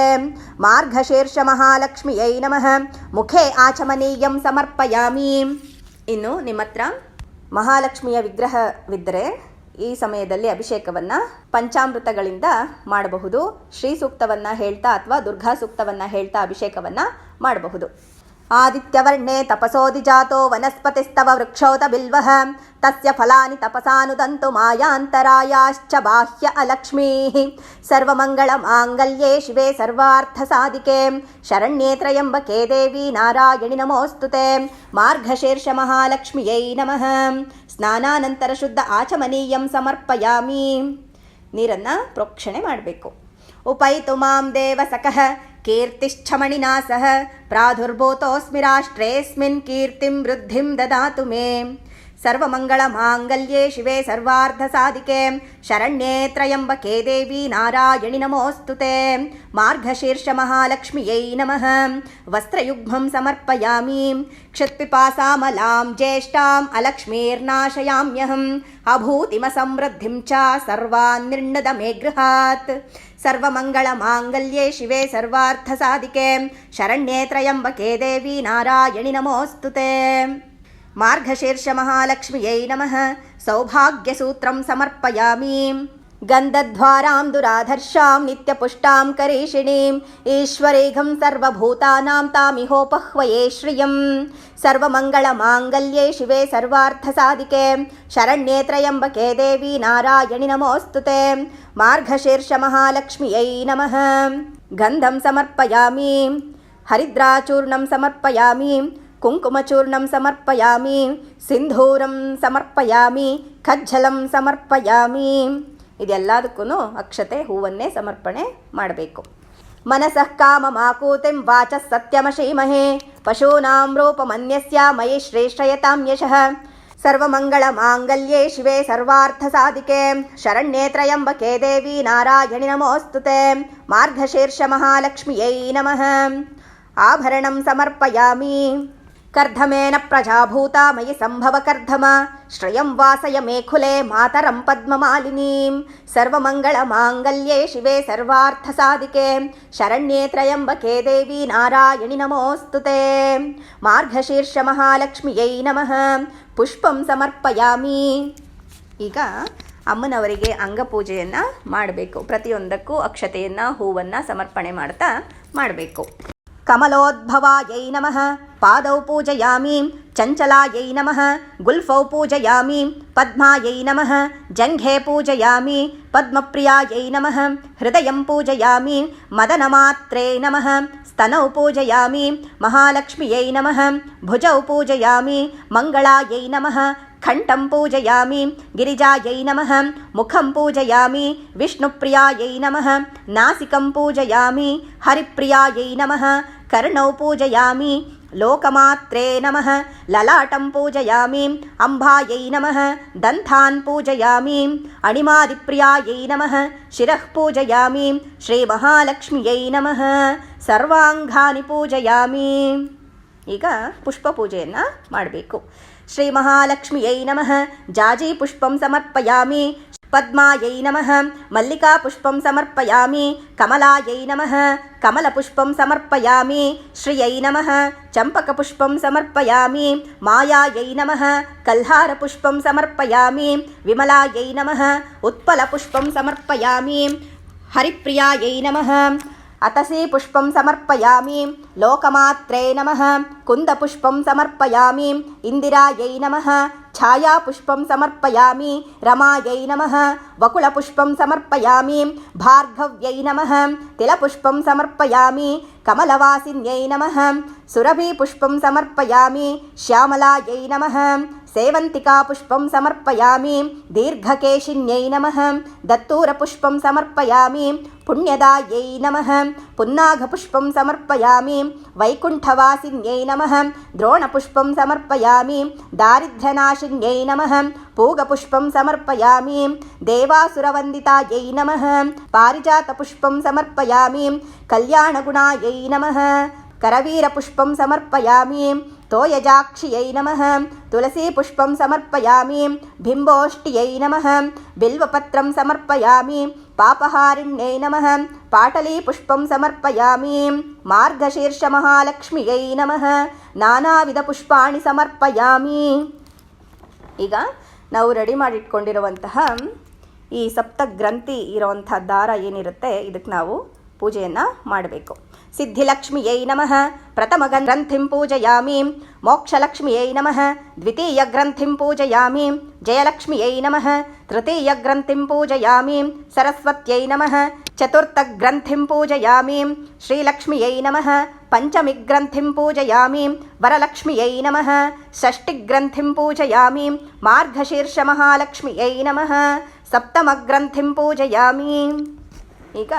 ಮಾರ್ಗಶೀರ್ಷ ಮಹಾಲಕ್ಷ್ಮಿಯೈ ನಮಃ ಮುಖೇ ಆಚಮನೀಯಂ ಸಮರ್ಪಯಾಮಿ ಇನ್ನು ನಿಮ್ಮ ಹತ್ರ ಮಹಾಲಕ್ಷ್ಮಿಯ ವಿಗ್ರಹವಿದ್ದರೆ ಈ ಸಮಯದಲ್ಲಿ ಅಭಿಷೇಕವನ್ನು ಪಂಚಾಮೃತಗಳಿಂದ ಮಾಡಬಹುದು. ಶ್ರೀ ಸೂಕ್ತವನ್ನು ಹೇಳ್ತಾ ಅಥವಾ ದುರ್ಗಾ ಸೂಕ್ತವನ್ನು ಹೇಳ್ತಾ ಅಭಿಷೇಕವನ್ನು ಮಾಡಬಹುದು. ಆದಿತ್ಯವರ್ಣೇ ತಪಸೋದಿ ಜಾತೋ ವನಸ್ಪತಿಸ್ತವ ವೃಕ್ಷೋತ ಬಿಲ್ವಹ ತಸ್ಯ ಫಲಾನಿ ತಪಸಾನುದಂತು ಮಾಯಾಂತರಾಯಾಶ್ಚ ಬಾಹ್ಯ ಅಲಕ್ಷ್ಮೀ. ಸರ್ವಮಂಗಳ ಮಾಂಗಲ್ಯೇ ಶಿವೆ ಸರ್ವಾರ್ಥ ಸಾಧಿಕೆ. ಶರಣ್ಯೇ ತ್ರಯಂಬಕೆ ದೇವಿ ನಾರಾಯಣಿ ನಮೋಸ್ತುತೆ. ಮಾರ್ಗಶೀರ್ಷ ಮಹಾಲಕ್ಷ್ಮಿಯೈ ನಮಃ. ಸ್ನಾನಾನಂತರ ಶುದ್ಧ ಆಚಮನೀಯಂ ಸಮರ್ಪಯಾಮಿ. ನೀರನ್ನ ಪ್ರೋಕ್ಷಣೆ ಮಾಡಬೇಕು. ಉಪೈತು ಮಾಂ ದೇವ ಸಕಃ कीर्तिश्छमणिना सह प्रादुर्भूतोऽस्मि राष्ट्रेऽस्मिन् कीर्तिं वृद्धिं ददातु मे। सर्वमङ्गलमाङ्गल्ये शिवे सर्वार्धसाधिके शरण्ये त्र्यम्बके देवी नारायणि नमोऽस्तु ते मार्गशीर्षमहालक्ष्म्यै नमः वस्त्रयुग्मं समर्पयामि क्षत्पिपासामलां ज्येष्ठाम् अलक्ष्मीर्नाशयाम्यहम् अभूतिमसमृद्धिं च सर्वान् निर्णद मे गृहात् सर्वमङ्गलमाङ्गल्ये शिवे सर्वार्थसाधिके शरण्ये त्र्यम्बके देवी नारायणि नमोऽस्तु ते మార్గశీర్షమహాలక్ష్మ్यै నమः సౌభాగ్యసూత్రం సమర్పయామి గంధద్వారాం దురాధర్షాం నిత్యపుష్టాం కరీషిణీం ఈశ్వరేఘం సర్వభూతానాం తామిహోపహ్వయే శ్రియం సర్వమంగళమాంగల్యే శివే సర్వార్థసాధికే శరణ్యే త్రయంబకే దేవి నారాయణి నమోస్తుతే మార్ఘశీర్ష మహాలక్ష్మి అయి నమ గంధం సమర్పయామి హరిద్రాచూర్ణం సమర్పయామి ಕುಂಕುಮಚೂರ್ಣಂ ಸಮರ್ಪಯಾಮಿ, ಸಿಂಧೂರಂ ಸಮರ್ಪಯಾಮಿ, ಖಜ್ಜಲಂ ಸಮರ್ಪಯಾಮಿ. ಇದೆಲ್ಲದಕ್ಕೂ ಅಕ್ಷತೆ ಹೂವನ್ನೇ ಸಮರ್ಪಣೆ ಮಾಡಬೇಕು. ಮನಸಃ ಕಾಮ ಮಾಕೂತಿಂ ವಾಚ ಸತ್ಯಮಶೀಮಹೇ, ಪಶೂನಾಂ ರೂಪಮನ್ಯಸ್ಯ ಮಯಿ ಶ್ರೇಷ್ಠಯತಾಂ ಯಶಃ. ಸರ್ವಮಂಗಳ ಮಾಂಗಲ್ಯೆ ಶಿವೇ ಸರ್ವಾರ್ಥ ಸಾಧಿಕೆ ಶರಣ್ಯೇ ತ್ರಯಂಬಕೆ ದೇವಿ ನಾರಾಯಣಿ ನಮೋಸ್ತುತೆ ಮಾರ್ಗಶೀರ್ಷ ಮಹಾಲಕ್ಷ್ಮಿಯೈ ನಮಃ. ಆಭರಣಂ ಸಮರ್ಪಯಾಮಿ. ಕರ್ಧಮೇನ ಪ್ರಜಾಭೂತ ಮಯಿ ಸಂಭವ ಕರ್ಧಮ, ಶ್ರಯಂ ವಾಸಯ ಮೇಖುಲೆ ಮಾತರಂ ಪದ್ಮಮಾಲಿನೀಂ. ಸರ್ವಮಂಗಳಮಾಂಗಲ್ಯೇ ಶಿವೆ ಸರ್ವಾರ್ಥಸಾಧಿಕೆ ಶರಣ್ಯೇ ತ್ರಯಂಬಕೆ ದೇವಿ ನಾರಾಯಣಿ ನಮೋಸ್ತುತೆ. ಮಾರ್ಗಶೀರ್ಷ ಮಹಾಲಕ್ಷ್ಮಿಯೈ ನಮಃ, ಪುಷ್ಪಂ ಸಮರ್ಪಯಾಮಿ. ಈಗ ಅಮ್ಮನವರಿಗೆ ಅಂಗಪೂಜೆಯನ್ನು ಮಾಡಬೇಕು. ಪ್ರತಿಯೊಂದಕ್ಕೂ ಅಕ್ಷತೆಯನ್ನು, ಹೂವನ್ನು ಸಮರ್ಪಣೆ ಮಾಡ್ತಾ ಮಾಡಬೇಕು. కమలోద్భవాయై నమ. పాదౌ పూజయామీం. చంచలాయై నమ. గుల్ఫౌ పూజయామీం. పద్మాయై నమ. జంఘే పూజయామి. పద్మప్రియాయై నమ. హృదయం పూజయామి. మదనమాత్రే నమ. స్తనౌ పూజయామి. మహాలక్ష్మ్యై నమ. భుజౌ పూజయామి. మంగళాయై నమ. ಖಂಡಂ ಪೂಜಯಾಮಿ ಗಿರಿಜಾಯೈ ನಮಃ. ಮುಖಂ ಪೂಜಯಾಮಿ ವಿಷ್ಣುಪ್ರಿಯಾಯೈ ನಮಃ. ನಾಸಿಕಂ ಪೂಜಯಾಮಿ ಹರಿಪ್ರಿಯಾಯೈ ನಮಃ. ಕರ್ಣೌ ಪೂಜಯಾಮಿ ಲೋಕಮಾತ್ರೇ ನಮಃ. ಲಲಾಟಂ ಪೂಜಯಾಮಿ ಅಂಬಾಯೈ ನಮಃ. ದಂಥಾನ್ ಪೂಜಯಾಮಿ ಅಣಿಮಾದಿಪ್ರಿಯಾಯೈ ನಮಃ. ಶಿರಃ ಪೂಜಯಾಮಿ ಶ್ರೀಮಹಾಲಕ್ಷ್ಮಿಯೈ ನಮಃ. ಸರ್ವಾಂಗಾನಿ ಪೂಜಯಾಮಿ. ಈಗ ಪುಷ್ಪ ಪೂಜೆಯನ್ನು ಮಾಡಬೇಕು. శ్రీమహాలక్ష్మియై నమ జాజీ పుష్పం సమర్పయామి పద్మాయై నమ మల్లికాపుష్పం సమర్పయామి కమలాయై నమ కమలపుష్పం సమర్పయామి శ్రియై నమ చంపకపుష్పం సమర్పయామి మాయాయై నమ కల్హారపుష్పం సమర్పయామి విమలాయై నమ ఉత్పలపుష్పం సమర్పయామి హరిప్రియాయై నమ అతసి పుష్పం సమర్పయామి. లోకమాత్రే నమ. కుందపుష్పం సమర్పయామి. ఇందిరాయై నమ. ఛాయాపుష్పం సమర్పయామి. రమాయై నమ. వకుళపుష్పం సమర్పయామి. భార్గవ్యై నమ. తిలపుష్పం సమర్పయామి. కమలవాసిన్యై నమ. సురభిపుష్పం సమర్పయామి. శ్యామలాయై నమ. సేవంతికా పుష్పం సమర్పయామి దీర్ఘకేశిన్యై నమ దత్తూర పుష్పం సమర్పయామి పుణ్యదాయై నమ పున్నాఘపుష్పం సమర్పయామి వైకుంఠవాసిన్యై నమ ద్రోణపుష్పం సమర్పయామి దారిద్ర్యనాశిన్యై నమ పూగపుష్పం సమర్పయామి దేవాసురవందితాయై నమ పారిజాతపుష్పం సమర్పయామి కళ్యాణగుణాయై నమ కరవీరపుష్పం సమర్పయామి ತೋಯಜಾಕ್ಷಿಯೈ ನಮಃ ತುಳಸಿ ಪುಷ್ಪಂ ಸಮರ್ಪಯಾಮಿ ಬಿಂಬೋಷ್ಟಿಯೈ ನಮಃ ಬಿಲ್ವಪತ್ರಂ ಸಮರ್ಪಯಾಮಿ ಪಾಪಹಾರಿಣ್ಯೈ ನಮಃ ಪಾಟಲಿ ಪುಷ್ಪಂ ಸಮರ್ಪಯಾಮಿ ಮಾರ್ಗಶೀರ್ಷ ಮಹಾಲಕ್ಷ್ಮಿಯೈ ನಮಃ ನಾನಾವಿಧ ಪುಷ್ಪಾಣಿ ಸಮರ್ಪಯಾಮಿ ಈಗ ನಾವು ರೆಡಿ ಮಾಡಿಟ್ಕೊಂಡಿರುವಂತಹ ಈ ಸಪ್ತ ಗ್ರಂಥಿ ಇರುವಂಥ ದಾರ ಏನಿರುತ್ತೆ, ಇದಕ್ಕೆ ನಾವು ಪೂಜೆಯನ್ನು ಮಾಡಬೇಕು. सिद्धिलक्ष्म्यै नमः प्रथमग्रन्थिं पूजयामि मोक्षलक्ष्म्यै नमः द्वितीयग्रन्थिं पूजयामि जयलक्ष्म्यै नमः तृतीयग्रन्थिं पूजयामि सरस्वत्यै नमः चतुर्थग्रन्थिं पूजयामि श्रीलक्ष्म्यै नमः पञ्चमिग्रन्थिं पूजयामि वरलक्ष्म्यै नमः षष्टिग्रन्थिं पूजयामि మార్గశీర్షమహాలక్ష్మియై నమ సప్తమగ్రంథిం పూజయామి ఇక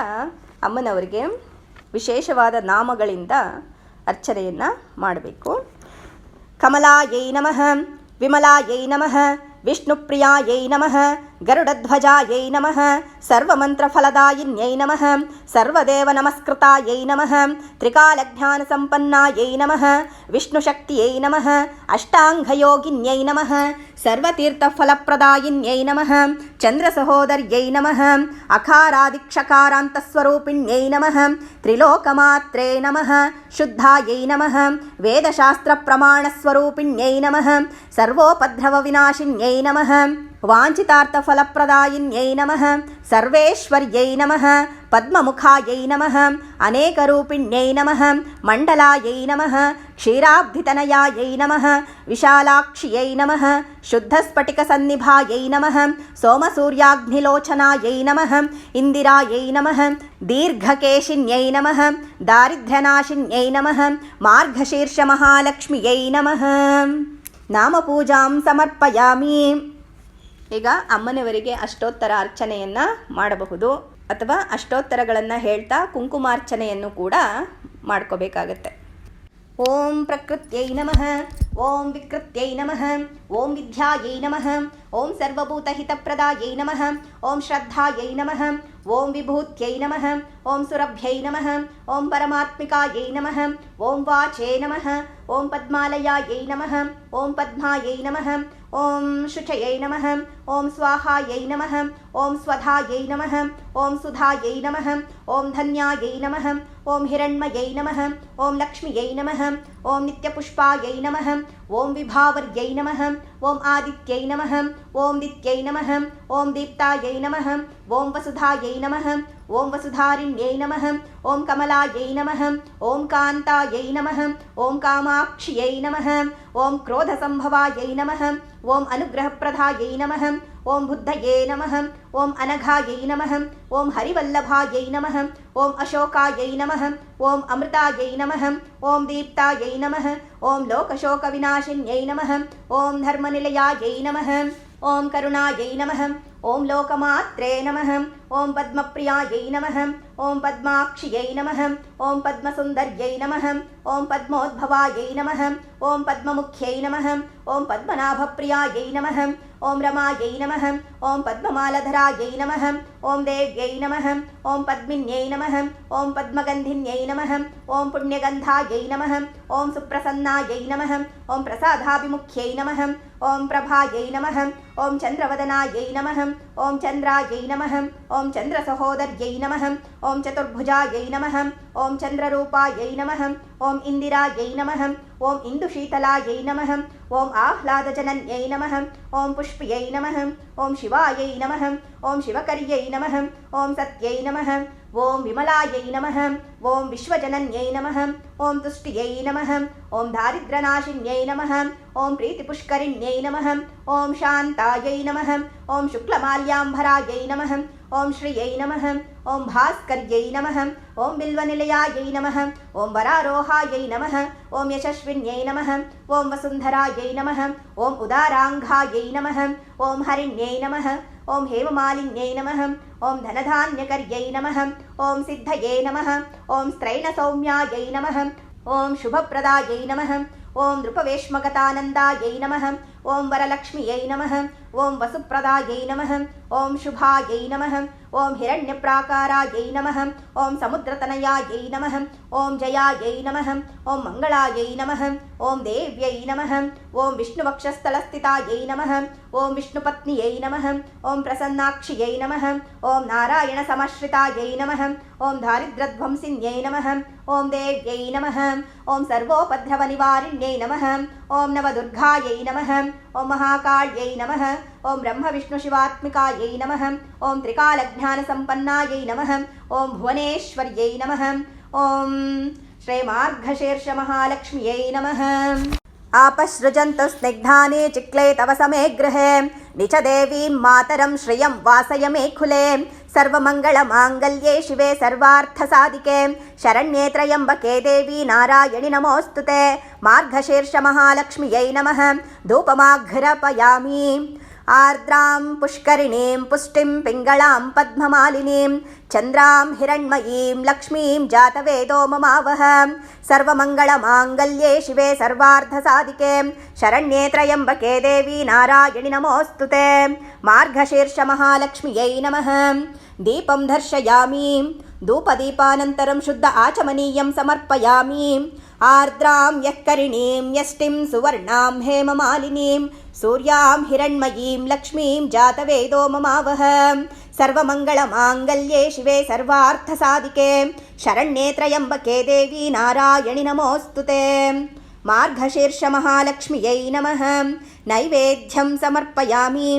అమ్మనవరికి ವಿಶೇಷವಾದ ನಾಮಗಳಿಂದ ಅರ್ಚನೆಯನ್ನು ಮಾಡಬೇಕು. ಕಮಲಾಯೈ ನಮಃ, ವಿಮಲಾಯೈ ನಮಃ, ವಿಷ್ಣುಪ್ರಿಯಾಯೈ ನಮಃ, ಗರುಡಧ್ವಜಾಯೈ ನಮಃ, ಸರ್ವಮಂತ್ರಫಲದಾಯಿನ್ಯೈ ನಮಃ ಸರ್ವದೇವ ನಮಸ್ಕೃತಾಯೈ ನಮಃ, ತ್ರಿಕಾಲಜ್ಞಾನಸಂಪನ್ನಾಯೈ ನಮಃ, ವಿಷ್ಣುಶಕ್ತಿಯೈ ನಮಃ, ಅಷ್ಟಾಂಗಯೋಗಿನ್ಯೈ ನಮಃ సర్వతీర్థఫలప్రదాయిన్యై నమ. చంద్రసహోదర్యై నమ. అకారాదిక్షకారాంతస్వరూపిణ్యై నమ. త్రిలోకమాత్రే నమ. శుద్ధాయై నమ. వేదశాస్త్రప్రమాణస్వరూపిణ్యై నమ. సర్వోపద్రవ వినాశిన్యై నమ. వాంఛితార్థఫలప్రదాయిన్యై నమ సర్వేశ్వర్యై నమ పద్మముఖాయై నమ అనేకరూపిణ్యై నమ మండలాయై నమ క్షీరాబ్ధితనయాయై నమ విశాలాక్ష్యై నమ శుద్ధస్ఫటికసన్నిభాయై నమ సోమసూర్యాగ్నిలోచనాయై నమ ఇందిరాయై నమ దీర్ఘకేశిన్యై నమ దారిద్ర్యనాశిన్యై నమ మార్గశీర్షమహాలక్ష్మియై నమ. నామపూజాం సమర్పయామి. ಈಗ ಅಮ್ಮನವರಿಗೆ ಅಷ್ಟೋತ್ತರ ಅರ್ಚನೆಯನ್ನ ಮಾಡಬಹುದು ಅಥವಾ ಅಷ್ಟೋತ್ತರಗಳನ್ನು ಹೇಳ್ತಾ ಕುಂಕುಮಾರ್ಚನೆಯನ್ನು ಕೂಡ ಮಾಡ್ಕೋಬೇಕಾಗತ್ತೆ. ಓಂ ಪ್ರಕೃತ್ಯೈ ನಮಃ, ಓಂ ವಿಕೃತ್ಯೈ ನಮಃ, ಓಂ ವಿದ್ಯಾಯೈ ನಮಃ, ಓಂ ಸರ್ವಭೂತಹಿತಪ್ರದಾಯೈ ನಮಃ, ಓಂ ಶ್ರದ್ಧಾಯೈ ನಮಃ ओं विभूत्यै नम ओं सुरभ्यै नम ओं परमात्मिकायै नम ओं वाचे नम ओं पद्मल नम ओं पद्मायै नम ओं शुचयै नम ओं स्वाहाय नम ओं स्वधायै नम ओं सुधायै नम ओं धनिया नम ओं हिरण्मयै नम ओं लक्ष्म्यै नम ఓం నిత్యపుష్పాయై నమ ఓం విభావర్యై నమ ఓం ఆదిత్యై నమ ఓం నిత్యై నమ ఓం దీప్తాయై నమ ఓం వసుధాయై నమ ఓం వసుధారిణ్యై నమ ఓం కమలాయై నమ ఓం కాంతాయై నమ ఓం కామాక్ష్యై నమ ఓం క్రోధసంభవాయై నమ ఓం అనుగ్రహప్రదాయై నమ ஓம் புத்தயே நமகம் ஓம் அனகாயை நமகம் ஓம் ஹரிவல்லபாயை நமகம் ஓம் அசோகாயை நமகம் ஓம் அமிர்தாயை நமகம் ஓம் தீப்தாயை நமக ஓம் லோகசோக விநாசின்யை நமகம் ஓம் தர்மநிலையாயை நமகம் ஓம் கருணாயை நமகம் ஓம் லோகமாத்ரே நமகம் ओम पद्मप्रियायै नम ॐ पद्माक्षियै नमः ॐ पद्मसुन्दर्यै नमः ॐ पद्मोद्भवायै नमः ॐ नम नमः पद्मनाभ पद्मनाभप्रियायै नम ओं रमायै नम ओं पद्मलधराय नम ओं देव्यै नम ओं पद्मिन्यै नम ओं पद्मगन्धिन्यै नम ओं पुण्यगंधाई नम ओं सुप्रसन्नाय नम ओं प्रसादाभिमुख्य नम ओं प्रभाय नम ओं चंद्रवदनाय नम ஓம் சந்திராயை நமகம் ஓம் சந்திர சகோதர்யை நமகம் ஓம் சதுர்புஜாயை நமகம் ஓம் சந்திரரூபாயை நமகம் ஓம் இந்திராயை நமகம் ஓம் இந்துஷீதலாயை நமகம் ஓம் ஆஹ்லாதஜனன்யை நமகம் ஓம் புஷ்பியை நமகம் ஓம் சிவாயை நமகம் ஓம் சிவகரியை நமகம் ஓம் சத்யை நமகம் ஓம் விமலாயை நமகம் ஓம் விஸ்வஜனன்யை நமகம் ஓம் துஷ்டியை நமகம் ஓம் தாரித்ரநாசின்யை நமகம் ஓம் பிரீத்தி புஷ்கரிண்யை நமகம் ஓம் சாந்தாயை நமகம் ஓம் சுக்லமால்யாம்பராயை நமகம் ஓம் ஸ்ரீயை நமகம் ஓம் பாஸ்கர்யை நமகம் ஓம் பில்வநிலையாயை நமகம் ஓம் வராரோகாயை நமகம் ஓம் யசஸ்வின்யை நமகம் ஓம் வசுந்தராயை நமகம் ஓம் உதாராங்காயை நமகம் ஓம் ஹரிண்யை நமகம் ఓం హేమమాలిన్యై నమ ఓం ధనధాన్యకర్యై నమ ఓం సిద్ధయే నమ ఓం స్త్రైణ సౌమ్యాయై నమ ఓం శుభప్రదాయై నమ ఓం నృపవేష్మగతానందాయై నమ ఓం వరలక్ష్మియై నమ ఓం వసుప్రదాయై నమ ఓం శుభాయై నమ ఓం హిరణ్యప్రాకారాయై నమ ఓం సముద్రతనయాయై నమ ओं जयायै नमः ओं मंगलाय नमः ओं देव्यै नमः ओं विष्णुवक्षस्थलस्थितायै नमः ओं विष्णुपत्न्यै नमः ओं प्रसन्नाक्षियै नमः ओं नारायणसमश्रितायै नमः ओं दारिद्रध्वंसिन्यै नमः ओं देव्यै नमः ओं सर्वोपद्रवनिवारिण्यै नमः ओं नवदुर्गायै नमः ओं महाकाळ्यै नमः ओं ब्रह्मविष्णुशिवात्मिकायै नमः ओं त्रिकालज्ञानसम्पन्नायै नमः ओं भुवनेश्वर्यै नमः ॐ श्रीमार्घशीर्षमहालक्ष्म्यै नमः आपसृजन्तु स्निग्धानि चिक्ले तव समे गृहे निच देवीं मातरं श्रियं वासय मे खुले सर्वमङ्गलमाङ्गल्ये शिवे सर्वार्थसाधिके शरण्ये त्र्यम्बके देवी नारायणि नमोऽस्तु ते मार्गशीर्षमहालक्ष्म्यै नमः धूपमाघ्रपयामि आर्द्रां पुष्करिणीं पुष्टिं पिङ्गळां पद्ममालिनीं चन्द्रां हिरण्मयीं लक्ष्मीं जातवेदो ममावह सर्वमङ्गलमाङ्गल्ये शिवे सर्वार्धसाधिके शरण्ये त्र्यम्बके देवी नारायणि नमोऽस्तु ते मार्गशीर्षमहालक्ष्म्यै नमः दीपं दर्शयामि धूपदीपानन्तरं शुद्ध आचमनीयं समर्पयामि ఆర్ద్రాం యక్కరిణీం యష్టిం సువర్ణాం హేమమాలినీం సూర్యాం హిరణ్మయీం లక్ష్మీం జాతవేదో మమావహ. సర్వమంగళమాంగల్యే శివే సర్వార్థసాధికే. శరణ్యే త్రయంబకే దేవి నారాయణి నమోऽस्तु ते మార్గశీర్షమహాలక్ష్మ్यै నమ. నైవేద్యం సమర్పయామి.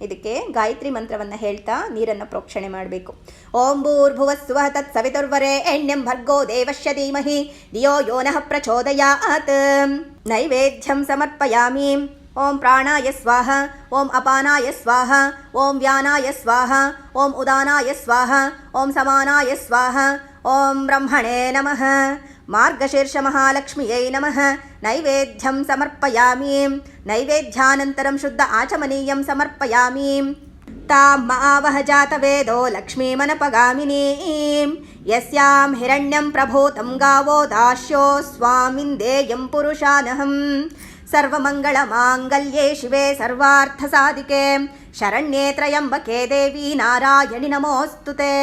ಇದಕ್ಕೆ ಗಾಯತ್ರಿ ಮಂತ್ರವನ್ನು ಹೇಳ್ತಾ ನೀರನ್ನು ಪ್ರೋಕ್ಷಣೆ ಮಾಡಬೇಕು. ಓಂ ಭೂರ್ಭುವಸ್ಸುವಃ ತತ್ ಸವಿತುರ್ವರೆ ಎಣ್ಯಂ ಭರ್ಗೋ ದೇವಶ್ಯ ಧೀಮಹಿ ಧಿಯೋ ಯೋನಃ ಪ್ರಚೋದಯಾತ್. ನೈವೇದ್ಯಂ ಸಮರ್ಪಯಾಮಿ. ಓಂ ಪ್ರಾಣಾಯ ಸ್ವಾಹ. ಓಂ ಅಪಾನಾಯ ಸ್ವಾಹ. ಓಂ ವ್ಯಾನಾಯ ಸ್ವಾಹ. ಓಂ ಉದಾನಾಯ ಸ್ವಾಹ. ಓಂ ಸಮಾನಾಯ ಸ್ವಾಹ. ಓಂ ಬ್ರಹ್ಮಣೇ ನಮಃ. मार्गशीर्षमहालक्ष्म्यै नमः नैवेद्यं समर्पयामि नैवेद्यानन्तरं शुद्ध आचमनीयं समर्पयामि तां मावह जातवेदो लक्ष्मीमनपगामिनीं यस्यां हिरण्यं प्रभूतं गावो दास्यो स्वामिन्देयं पुरुषानहम् सर्वमङ्गलमाङ्गल्ये शिवे सर्वार्थसाधिके शरण्ये त्र्यम्बके देवी नारायणि नमोऽस्तु ते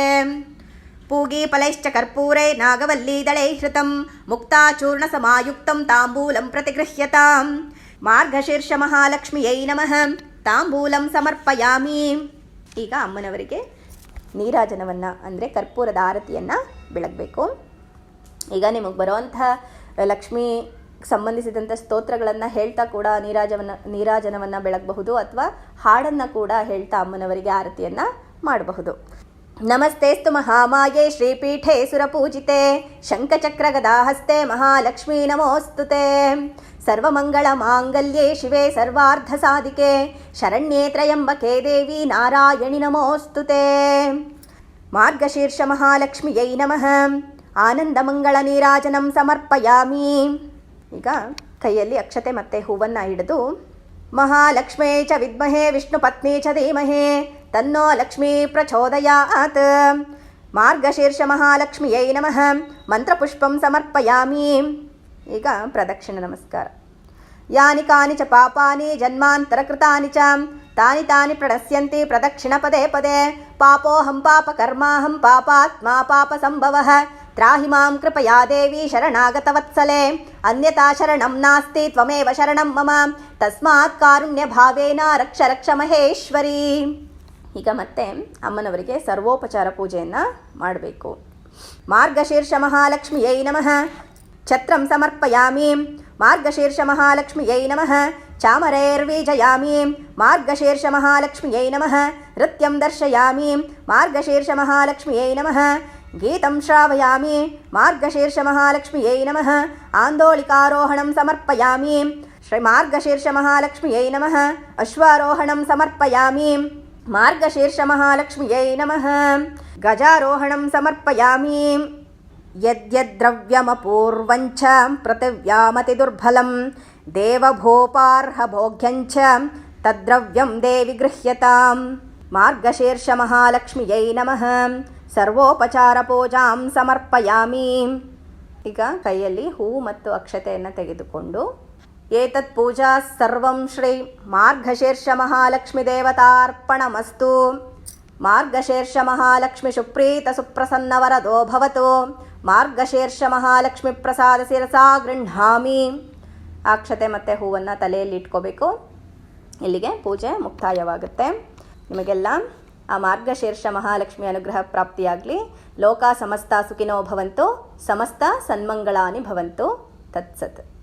पूगीफलैश्च कर्पूरे नागवल्लीदलैः हृतं मुक्ताचूर्णसमायुक्तं ताम्बूलं प्रतिगृह्यतां ಮಾರ್ಗಶೀರ್ಷಮಹಾಲಕ್ಷ್ಮಿಯೈ ನಮಃ ತಾಂಬೂಲಂ ಸಮರ್ಪಯಾಮಿ ಈಗ ಅಮ್ಮನವರಿಗೆ ನೀರಾಜನವನ್ನು ಅಂದರೆ ಕರ್ಪೂರದ ಆರತಿಯನ್ನು ಬೆಳಗಬೇಕು ಈಗ ನಿಮಗೆ ಬರುವಂಥ ಲಕ್ಷ್ಮಿ ಸಂಬಂಧಿಸಿದಂಥ ಸ್ತೋತ್ರಗಳನ್ನು ಹೇಳ್ತಾ ಕೂಡ ನೀರಾಜವನ್ನು ನೀರಾಜನವನ್ನು ಬೆಳಗಬಹುದು ಅಥವಾ ಹಾಡನ್ನು ಕೂಡ ಹೇಳ್ತಾ ಅಮ್ಮನವರಿಗೆ ಆರತಿಯನ್ನು ಮಾಡಬಹುದು ನಮಸ್ತೆಸ್ತು ಮಹಾಮಾಯೆ ಶ್ರೀಪೀಠೆ ಸುರಪೂಜಿತೆ ಶಂಖಚಕ್ರಗದಾಹಸ್ತೆ ಮಹಾಲಕ್ಷ್ಮೀ ನಮೋಸ್ತುತೆ. ಸರ್ವಮಂಗಳಮಾಂಗಲ್ಯೆ ಶಿವೆ ಸರ್ವಾರ್ಧಸಾಧಿಕೆ, ಶರಣ್ಯೇ ತ್ರಯಂಬಕೆ ದೇವಿ ನಾರಾಯಣಿ ನಮೋಸ್ತುತೆ. ಮಾರ್ಗಶೀರ್ಷ ಮಹಾಲಕ್ಷ್ಮಿಯೈ ನಮಃ, ಆನಂದಮಂಗಳ ನೀರಾಜನಂ ಸಮರ್ಪಯಾಮಿ. ಈಗ ಕೈಯಲ್ಲಿ ಅಕ್ಷತೆ ಮತ್ತೆ ಹೂವನ್ನು ಹಿಡಿದು ಮಹಾಲಕ್ಷ್ಮೇ ಚ ವಿದ್ಮಹೇ ವಿಷ್ಣು ಪತ್ನಿ ಚ ಧೀಮಹೇ తన్నో లక్ష్మీ ప్రచోదయాత్ మార్గశీర్ష మహాలక్ష్మి అయి నమ మంత్రపుష్పం సమర్పయామి ఇక ప్రదక్షిణ నమస్కారం యాని కాని చ పాపాని జన్మాంతరకృతాని చ తాని తాని ప్రణశ్యంతి ప్రదక్షిణ పదే పదే పాపోహం పాపకర్మాహం పాపాత్మా పాప సంభవ త్రాహి మాం కృపయా దేవి శరణాగతవత్సలే అన్యతా శరణం నాస్తి త్వమేవ శరణం మమ తస్మాత్ కారుణ్యభావేన రక్ష రక్ష మహేశ్వరీ ಈಗ ಮತ್ತೆ ಅಮ್ಮನವರಿಗೆ ಸರ್ವೋಪಚಾರ ಪೂಜೆಯನ್ನು ಮಾಡಬೇಕು. ಮಾರ್ಗಶೀರ್ಷ ಮಹಾಲಕ್ಷ್ಮಿಯೈ ನಮಃ. ಛತ್ರಂ ಸಮರ್ಪಯಾಮಿ. ಮಾರ್ಗಶೀರ್ಷ ಮಹಾಲಕ್ಷ್ಮಿಯೈ ನಮಃ. ಚಾಮರೈರ್ವೀಜಯಾಮಿ. ಮಾರ್ಗಶೀರ್ಷ ಮಹಾಲಕ್ಷ್ಮಿಯೈ ನಮಃ. ನೃತ್ಯಂ ದರ್ಶಯಾಮಿ. ಮಾರ್ಗಶೀರ್ಷ ಮಹಾಲಕ್ಷ್ಮಿಯೈ ನಮಃ. ಗೀತಂ ಶ್ರಾವಯಾಮಿ. ಮಾರ್ಗಶೀರ್ಷ ಮಹಾಲಕ್ಷ್ಮಿಯೈ ನಮಃ. ಆಂದೋಳಿಕಾರೋಹಣಂ ಸಮರ್ಪಯಾಮಿ. ಶ್ರೀ ಮಾರ್ಗಶೀರ್ಷ ಮಹಾಲಕ್ಷ್ಮಿಯೈ ನಮಃ. ಅಶ್ವಾರೋಹಣಂ ಸಮರ್ಪಯಾಮಿ. ಮಾರ್ಗಶೀರ್ಷ ಮಹಾಲಕ್ಷ್ಮಿಯೈ ನಮಃ ಗಜಾರೋಹಣಂ ಸಮರ್ಪಯಾಮಿ ಯದ್ಯದ್ದ್ರವ್ಯಮಪೂರ್ವಂಚ ಪೃಥಿವ್ಯಾಮತಿದುರ್ಬಲಂ ದೇವಭೂಪಾರ್ಹಭೋಗ್ಯಂಚ ತದ್ದ್ರವ್ಯಂ ದೇವಿ ಗೃಹ್ಯತಾಂ ಮಾರ್ಗಶೀರ್ಷ ಮಹಾಲಕ್ಷ್ಮಿಯೈ ನಮಃ ಸರ್ವೋಪಚಾರ ಪೂಜಾಂ ಸಮರ್ಪಯಾಮಿ ಈಗ ಕೈಯಲ್ಲಿ ಹೂವು ಮತ್ತು ಅಕ್ಷತೆಯನ್ನು ತೆಗೆದುಕೊಂಡು ಏತತ್ ಪೂಜಾ ಸರ್ವಂ ಶ್ರೀ ಮಾರ್ಗಶೀರ್ಷ ಮಹಾಲಕ್ಷ್ಮಿ ದೇವತಾರ್ಪಣಮಸ್ತು ಮಾರ್ಗಶೀರ್ಷ ಮಹಾಲಕ್ಷ್ಮಿ ಸುಪ್ರೀತ ಸುಪ್ರಸನ್ನವರದೋ ಭವತು ಮಾರ್ಗಶೀರ್ಷ ಮಹಾಲಕ್ಷ್ಮಿ ಪ್ರಸಾದ ಶಿರಸಾ ಗೃಹಾಮಿ ಅಕ್ಷತೆ ಮತ್ತು ಹೂವನ್ನು ತಲೆಯಲ್ಲಿ ಇಟ್ಕೋಬೇಕು. ಇಲ್ಲಿಗೆ ಪೂಜೆ ಮುಕ್ತಾಯವಾಗುತ್ತೆ. ನಿಮಗೆಲ್ಲ ಆ ಮಾರ್ಗಶೀರ್ಷ ಮಹಾಲಕ್ಷ್ಮಿ ಅನುಗ್ರಹ ಪ್ರಾಪ್ತಿಯಾಗಲಿ. ಲೋಕ ಸಮಸ್ತ ಸುಖಿನೋ ಭವಂತು, ಸಮಸ್ತ ಸನ್ಮಂಗಳಾನಿ ಭವಂತು. ತತ್ಸತ್.